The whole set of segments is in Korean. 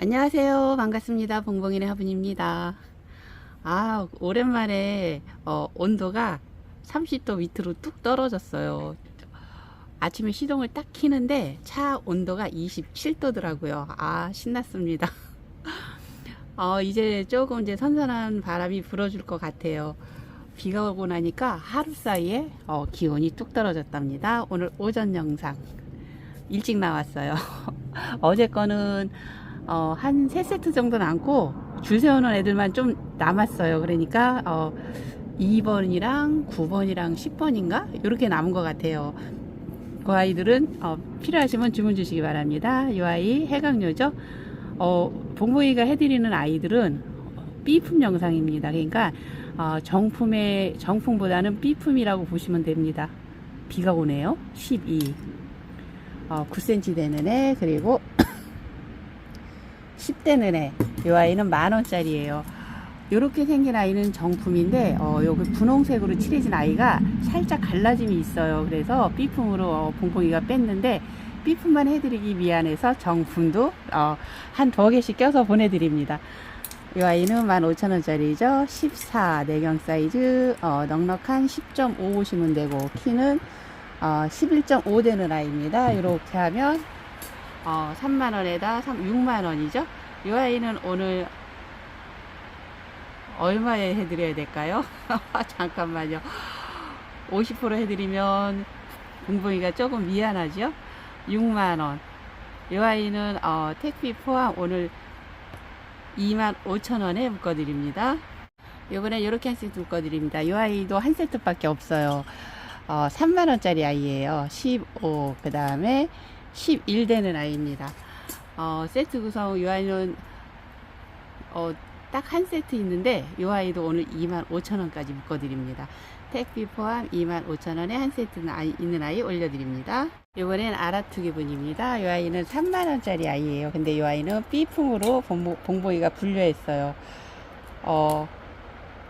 안녕하세요. 반갑습니다. 봉봉이네 화분입니다. 아, 오랜만에 어, 온도가 30도 밑으로 뚝 떨어졌어요. 아침에 시동을 딱 키는데 차 온도가 27도더라고요. 아, 신났습니다. 어, 이제 조금 이제 선선한 바람이 불어줄 것 같아요. 비가 오고 나니까 하루 사이에 어, 기온이 뚝 떨어졌답니다. 오늘 오전 영상 일찍 나왔어요. 어제 거는 어, 한 3세트 정도 남고 줄 세우는 애들만 좀 남았어요. 그러니까 어, 2번이랑 9번이랑 10번인가? 이렇게 남은 것 같아요. 그 아이들은 어, 필요하시면 주문 주시기 바랍니다. 이 아이 해강료죠. 어, 봉봉이가 해드리는 아이들은 B품 영상입니다. 그러니까 어, 정품의 정품보다는 B품이라고 보시면 됩니다. 비가 오네요. 12. 어, 9cm 되는 애 그리고 10대는 애. 이 아이는 만 원짜리예요. 이렇게 생긴 아이는 정품인데 어, 여기 분홍색으로 칠해진 아이가 살짝 갈라짐이 있어요. 그래서 B품으로 어, 봉봉이가 뺐는데 B품만 해드리기 미안해서 정품도 어, 한 두 개씩 껴서 보내드립니다. 이 아이는 15,000원짜리죠. 14 내경 사이즈 어, 넉넉한 10.5 오시면 되고 키는 어, 11.5 되는 아이입니다. 이렇게 하면 어, 3만원에다 6만원이죠. 이 아이는 오늘 얼마에 해드려야 될까요? 잠깐만요. 50% 해드리면 공봉이가 조금 미안하죠? 6만원. 이 아이는 어, 택비 포함 오늘 2만 5천원에 묶어드립니다. 요번에 이렇게 한 세트 묶어드립니다. 이 아이도 한 세트밖에 없어요. 어, 3만원짜리 아이예요. 15, 그 다음에 11 되는 아이입니다. 어, 세트 구성 이 아이는 어, 딱 한 세트 있는데 이 아이도 오늘 25,000원까지 묶어드립니다. 택비 포함 25,000원에 한 세트 있는 아이 올려드립니다. 이번엔 아라투기 분입니다. 이 아이는 3만원짜리 아이예요. 근데 이 아이는 봉보, 봉보이가 분류했어요. 어,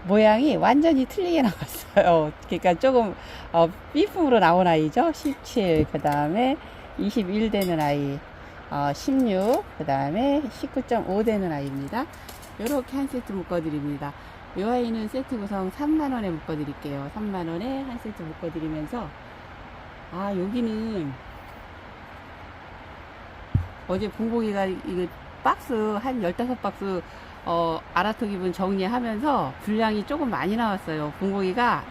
모양이 완전히 틀리게 나왔어요. 그러니까 조금 어, B품으로 나온 아이죠. 17, 그 다음에 21 되는 아이, 어, 16, 그 다음에 19.5 되는 아이입니다. 이렇게 한 세트 묶어드립니다. 이 아이는 세트 구성 3만원에 묶어드릴게요. 3만원에 한 세트 묶어드리면서, 아, 여기는 어제 봉봉이가 이거 박스 한 15박스 어, 아라토 기분 정리하면서 분량이 조금 많이 나왔어요. 봉봉이가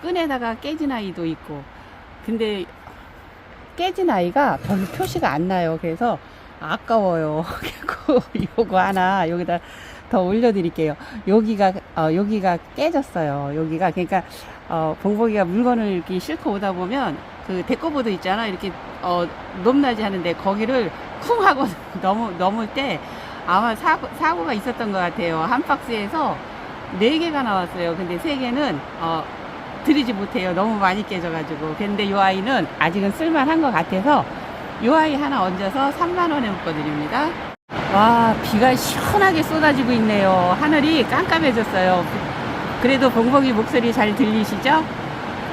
끈에다가 깨진 아이도 있고. 근데 깨진 아이가 별로 표시가 안 나요. 그래서 아까워요. 그리고 요거 하나 여기다 더 올려드릴게요. 여기가 어, 여기가 깨졌어요. 여기가 그러니까 어, 봉봉이가 물건을 이렇게 싣고 오다 보면 그 데코보드 있잖아. 이렇게 어, 높낮이 하는데 거기를 쿵 하고 넘어, 넘을 때 아마 사고, 사고가 있었던 것 같아요. 한 박스에서 네 개가 나왔어요. 근데 세 개는 어, 드리지 못해요. 너무 많이 깨져가지고. 근데 이 아이는 아직은 쓸만한 것 같아서 이 아이 하나 얹어서 3만원에 묶어드립니다. 와, 비가 시원하게 쏟아지고 있네요. 하늘이 깜깜해졌어요. 그래도 봉봉이 목소리 잘 들리시죠?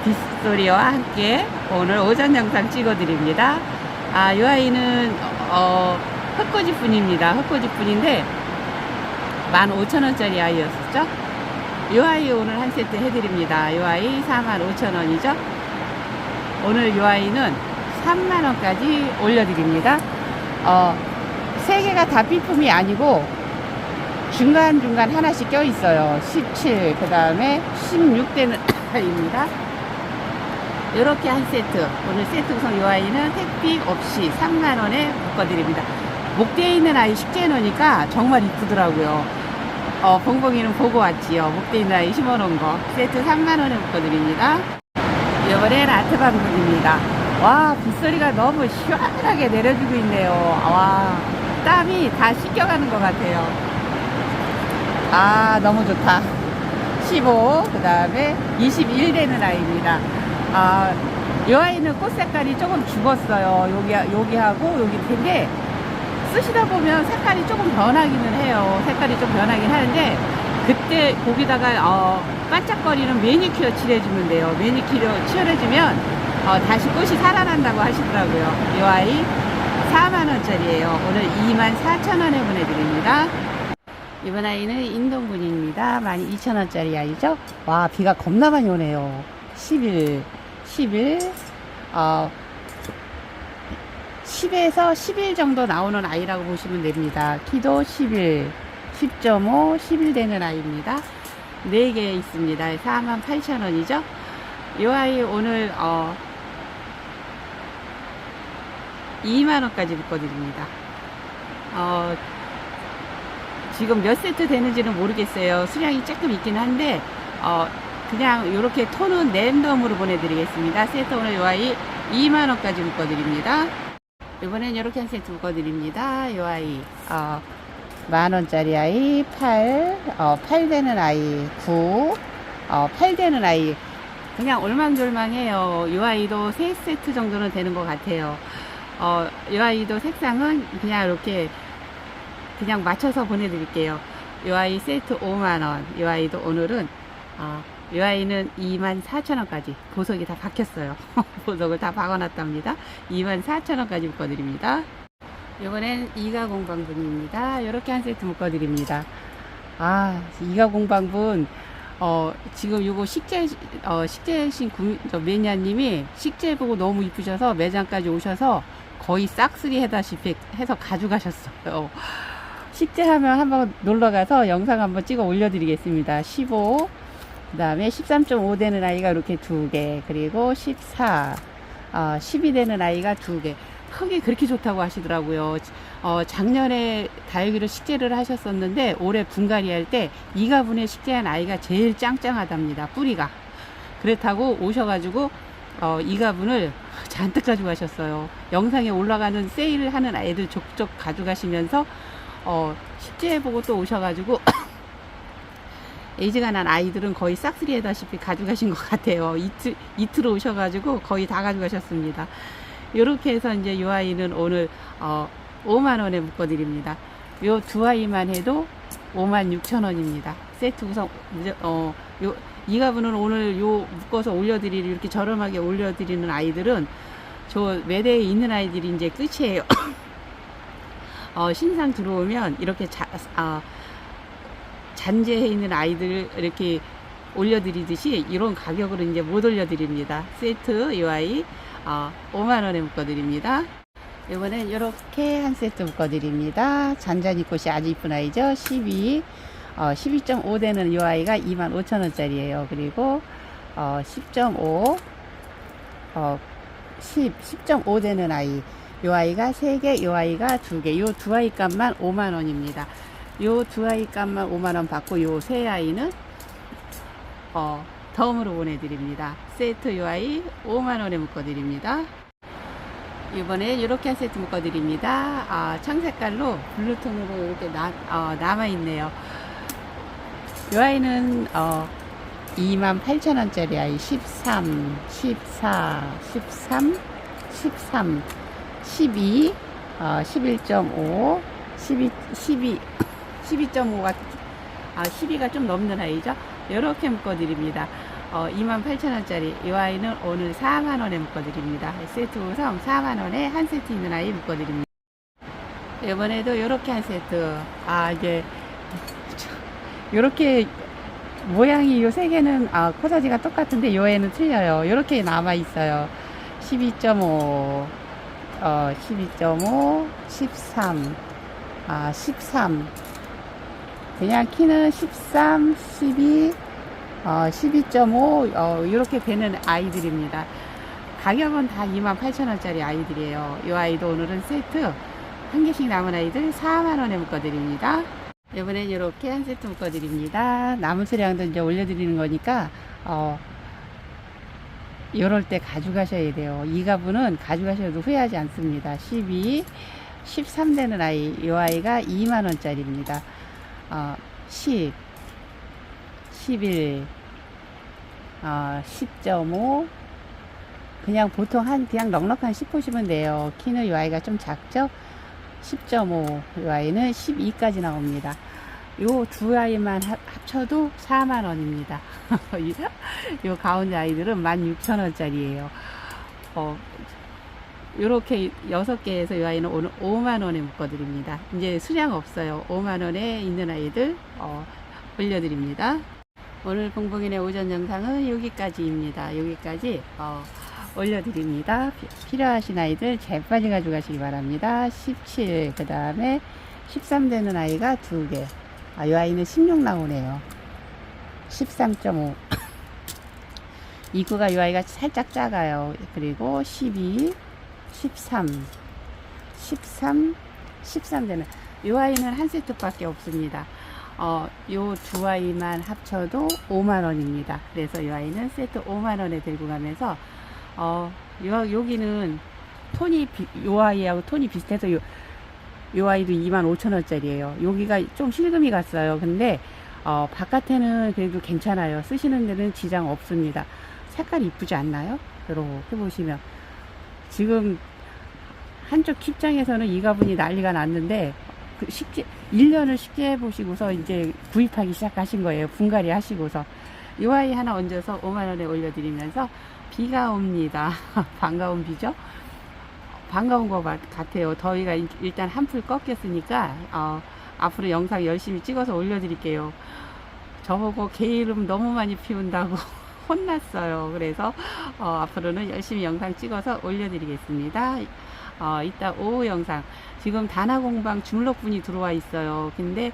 빗소리와 함께 오늘 오전 영상 찍어드립니다. 아, 이 아이는, 어, 흑고지 분입니다. 흑고지 분인데, 15,000원짜리 아이였었죠? 이 아이 오늘 한 세트 해드립니다. 이 아이 45,000원이죠? 오늘 이 아이는 3만원까지 올려드립니다. 어, 세 개가 다 B품이 아니고, 중간중간 하나씩 껴있어요. 17, 그 다음에 16대는 아이입니다. 이렇게 한 세트. 오늘 세트 구성 이 아이는 택비 없이 3만원에 묶어드립니다. 목대에 있는 아이 식재해 놓으니까 정말 이쁘더라고요. 어, 봉봉이는 보고 왔지요. 목대 있는 아이 심어놓은 거. 세트 3만원에 묶어드립니다. 이번엔 아트방문입니다. 와, 빗소리가 너무 시원하게 내려주고 있네요. 와, 땀이 다 씻겨가는 것 같아요. 아, 너무 좋다. 15, 그 다음에 21 되는 아이입니다. 아, 이 아이는 꽃 색깔이 조금 죽었어요. 여기, 여기하고 여기 텐데, 쓰시다 보면 색깔이 조금 변하기는 해요. 색깔이 좀 변하긴 하는데, 그때 거기다가, 어, 반짝거리는 매니큐어 칠해주면 돼요. 매니큐어 칠해주면, 어, 다시 꽃이 살아난다고 하시더라고요. 이 아이, 4만원짜리예요. 오늘 24,000원에 보내드립니다. 이번 아이는 인동분입니다. 12,000원짜리 아이죠? 와, 비가 겁나 많이 오네요. 10일, 10일, 어, 10에서 11 정도 나오는 아이라고 보시면 됩니다. 키도 11, 10.5, 11 되는 아이입니다. 4개 있습니다. 48,000원이죠? 이 아이 오늘, 어, 2만원까지 묶어드립니다. 어, 지금 몇 세트 되는지는 모르겠어요. 수량이 조금 있긴 한데, 어, 그냥 이렇게 톤은 랜덤으로 보내드리겠습니다. 세트 오늘 요 아이 2만원까지 묶어드립니다. 이번엔 이렇게 한 세트 묶어드립니다. 요 아이, 어, 만원짜리 아이 8, 어, 8 되는 아이 9, 어, 8 되는 아이. 그냥 올망졸망해요. 요 아이도 3세트 정도는 되는 것 같아요. 어, 요 아이도 색상은 그냥 이렇게 그냥 맞춰서 보내드릴게요. 요 아이 세트 5만원. 요 아이도 오늘은, 어, 요 아이는 24,000원까지. 보석이 다 박혔어요. 보석을 다 박아놨답니다. 24,000원까지 묶어드립니다. 요번엔 이가 공방분입니다. 요렇게 한 세트 묶어드립니다. 아, 이가 공방분, 어, 지금 요거 식재, 어, 식재신 매니아님이 식재 보고 너무 이쁘셔서 매장까지 오셔서 거의 싹쓸이 해다시피 해서 가져가셨어요. 식재하면 한번 놀러 가서 영상 한번 찍어 올려드리겠습니다. 15, 그 다음에 13.5 되는 아이가 이렇게 두 개, 그리고 14, 어, 12 되는 아이가 두 개. 흙이 그렇게 좋다고 하시더라고요. 어, 작년에 다육이로 식재를 하셨었는데 올해 분갈이 할 때 이가분에 식재한 아이가 제일 짱짱하답니다. 뿌리가. 그렇다고 오셔가지고 어, 이가분을 잔뜩 가져가셨어요. 영상에 올라가는 세일을 하는 아이들 족족 가져가시면서 어, 식재해보고 또 오셔가지고 에이즈가 난 아이들은 거의 싹쓸이 해다시피 가져가신 것 같아요. 이틀, 이틀 오셔가지고 거의 다 가져가셨습니다. 이렇게 해서 이제 이 아이는 오늘 어, 5만원에 묶어드립니다. 요 두 아이만 해도 5만 6천원입니다. 세트 구성, 어, 요, 이 가분은 오늘 요 묶어서 올려드리는, 이렇게 저렴하게 올려드리는 아이들은 저 매대에 있는 아이들이 이제 끝이에요. 어, 신상 들어오면 이렇게 자, 아, 잔재해 있는 아이들 이렇게 올려드리듯이 이런 가격으로 이제 못 올려드립니다. 세트 이 아이 어, 5만원에 묶어드립니다. 이번엔 이렇게 한 세트 묶어드립니다. 잔잔이 꽃이 아주 이쁜 아이죠. 12, 어, 12.5 되는 이 아이가 25,000원짜리예요. 그리고 어, 10.5, 어, 10, 10.5 되는 아이. 이 아이가 3개, 이 아이가 2개. 이 두 아이 값만 5만원입니다. 요 두 아이 값만 5만원 받고 요 세 아이는 어, 덤으로 보내드립니다. 세트 요 아이 5만원에 묶어드립니다. 이번에 이렇게 한 세트 묶어드립니다. 아, 청색깔로 블루톤으로 이렇게 나, 어, 남아있네요. 이 아이는 어, 28,000원짜리 아이 13, 14, 13, 13, 12, 어, 11.5, 12, 12, 12.5가 아, 12가 좀 넘는 아이죠. 이렇게 묶어드립니다. 어, 28,000원짜리 이 아이는 오늘 4만원에 묶어드립니다. 세트 구성 4만원에 한 세트 있는 아이 묶어드립니다. 이번에도 이렇게 한 세트. 아, 이게, 이렇게 모양이 요 세 개는 아, 코사지가 똑같은데 요 애는 틀려요. 이렇게 남아 있어요. 12.5, 어, 12.5, 13, 아, 13. 그냥 키는 13, 12, 어, 12.5, 어, 이렇게 되는 아이들입니다. 가격은 다 28,000원짜리 아이들이에요. 이 아이도 오늘은 세트 한 개씩 남은 아이들 4만원에 묶어드립니다. 이번엔 이렇게 한 세트 묶어드립니다. 남은 수량도 이제 올려드리는 거니까, 어, 이럴 때 가져가셔야 돼요. 이 가분은 가져가셔도 후회하지 않습니다. 12, 13 되는 아이, 이 아이가 2만원짜리입니다. 어, 10, 11, 어, 10.5, 그냥 보통 한, 그냥 넉넉한 10 보시면 돼요. 키는 이 아이가 좀 작죠? 10.5, 이 아이는 12까지 나옵니다. 요 두 아이만 합- 합쳐도 4만원입니다. 요 가운데 아이들은 16,000원짜리예요. 어, 요렇게 여섯 개에서 이 아이는 오늘 5만 원에 묶어드립니다. 이제 수량 없어요. 5만 원에 있는 아이들 어, 올려드립니다. 오늘 봉봉인의 오전 영상은 여기까지입니다. 여기까지 어, 올려드립니다. 피- 필요하신 아이들 재빨리 가져가시기 바랍니다. 17, 그 다음에 13 되는 아이가 2개. 아, 이 아이는 16 나오네요. 13.5. 입구가 이 아이가 살짝 작아요. 그리고 12, 13, 13, 13 되는 이 아이는 한 세트밖에 없습니다. 어, 요 두 아이만 합쳐도 5만 원입니다. 그래서 이 아이는 세트 5만 원에 들고 가면서 어, 요, 여기는 톤이 비, 요 아이하고 톤이 비슷해서 요, 요 아이도 2만 5천 원짜리예요. 여기가 좀 실금이 갔어요. 근데 어, 바깥에는 그래도 괜찮아요. 쓰시는 데는 지장 없습니다. 색깔 이쁘지 않나요? 이렇게 보시면 지금 한쪽 킵장에서는 이 가분이 난리가 났는데 그 쉽게 1년을 쉽게 해보시고서 이제 구입하기 시작하신 거예요. 분갈이 하시고서 이 아이 하나 얹어서 5만 원에 올려드리면서 비가 옵니다. 반가운 비죠? 반가운 것 같- 같아요. 더위가 일- 일단 한풀 꺾였으니까 어, 앞으로 영상 열심히 찍어서 올려드릴게요. 저보고 게으름 너무 많이 피운다고 혼났어요. 그래서 어, 앞으로는 열심히 영상 찍어서 올려드리겠습니다. 어, 이따 오후 영상 지금 단화공방 중록분이 들어와 있어요. 근데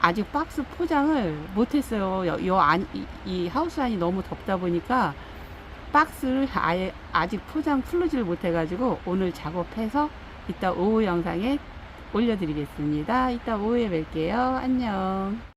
아직 박스 포장을 못했어요. 요, 요 안, 이, 이 하우스 안이 너무 덥다 보니까 박스를 아예 아직 포장 풀르지를 못해가지고 오늘 작업해서 이따 오후 영상에 올려드리겠습니다. 이따 오후에 뵐게요. 안녕.